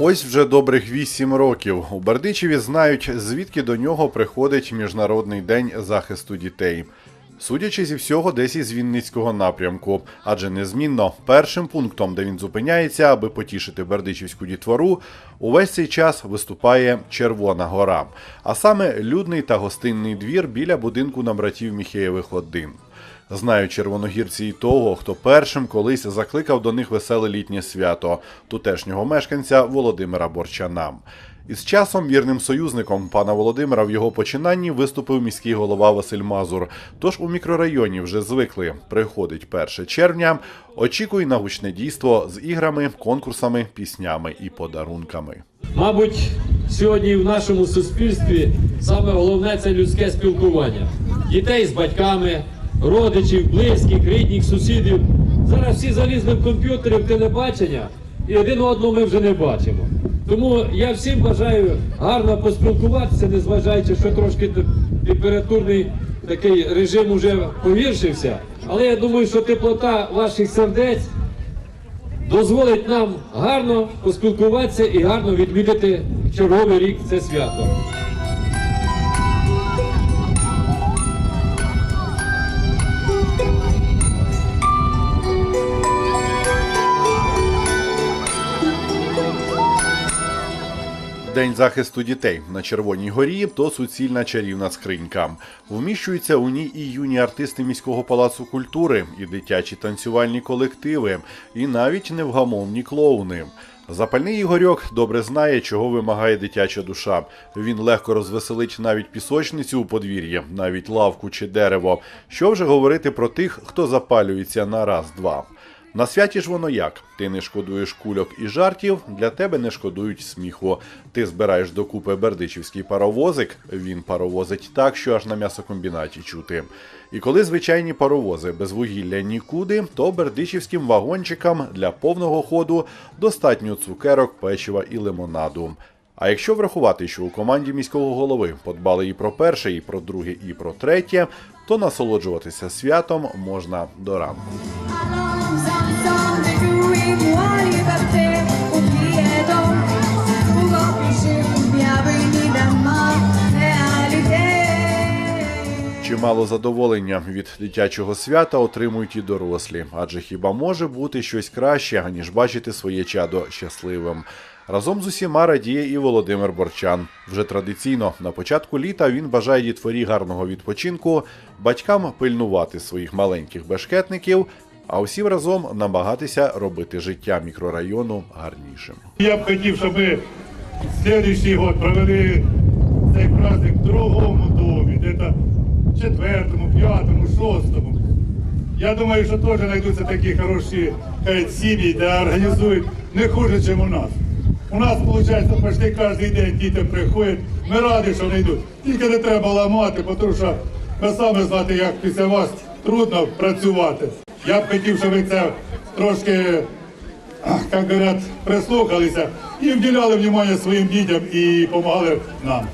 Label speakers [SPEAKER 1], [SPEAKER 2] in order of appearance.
[SPEAKER 1] Ось вже добрих вісім років. У Бердичеві знають, звідки до нього приходить Міжнародний день захисту дітей. Судячи зі всього, десь із Вінницького напрямку, адже незмінно першим пунктом, де він зупиняється, аби потішити бердичівську дітвору, увесь цей час виступає Червона гора, а саме людний та гостинний двір біля будинку на братів Міхеєвих 1. Знають червоногірці і того, хто першим колись закликав до них веселе літнє свято тутешнього мешканця Володимира Борчана. Із часом вірним союзником пана Володимира в його починанні виступив міський голова Василь Мазур. Тож у мікрорайоні вже звикли. Приходить 1 червня. Очікуй на гучне дійство з іграми, конкурсами, піснями і подарунками.
[SPEAKER 2] Мабуть, сьогодні в нашому суспільстві саме головне це людське спілкування. Дітей з батьками, родичів, близьких, рідних, сусідів. Зараз всі залізли в комп'ютери, в телебачення, і один одного ми вже не бачимо. Тому я всім бажаю гарно поспілкуватися, незважаючи, що трошки температурний такий режим уже погіршився. Але я думаю, що теплота ваших сердець дозволить нам гарно поспілкуватися і гарно відмітити черговий рік це свято.
[SPEAKER 1] День захисту дітей на Червоній горі то суцільна чарівна скринька. Вміщуються у ній і юні артисти міського палацу культури, і дитячі танцювальні колективи, і навіть невгамовні клоуни. Запальний Ігорьок добре знає, чого вимагає дитяча душа. Він легко розвеселить навіть пісочницю у подвір'ї, навіть лавку чи дерево. Що вже говорити про тих, хто запалюється на раз-два. На святі ж воно як? Ти не шкодуєш кульок і жартів, для тебе не шкодують сміху. Ти збираєш докупи бердичівський паровозик, він паровозить так, що аж на м'ясокомбінаті чути. І коли звичайні паровози без вугілля нікуди, то бердичівським вагончикам для повного ходу достатньо цукерок, печива і лимонаду. А якщо врахувати, що у команді міського голови подбали і про перше, і про друге, і про третє, то насолоджуватися святом можна до ранку. Чимало задоволення від дитячого свята отримують і дорослі, адже хіба може бути щось краще, аніж бачити своє чадо щасливим. Разом з усіма радіє і Володимир Борчан. Вже традиційно на початку літа він бажає дітворі гарного відпочинку, батькам пильнувати своїх маленьких бешкетників, а усім разом намагатися робити життя мікрорайону гарнішим.
[SPEAKER 3] Я б хотів, щоб ми слідуючий год провели цей праздник в другому домі, де-то четвертому, п'ятому, шостому. Я думаю, що теж знайдуться такі хороші сім'ї, де організують не хуже, ніж у нас. У нас, виходить, почти кожен день діти приходять. Ми раді, що вони йдуть. Тільки не треба ламати, тому що ви самі знаєте, як після вас трудно працювати. Я б хотів, щоб ви це трошки як говорять, прислухалися і вділяли внимання своїм дітям і допомагали нам.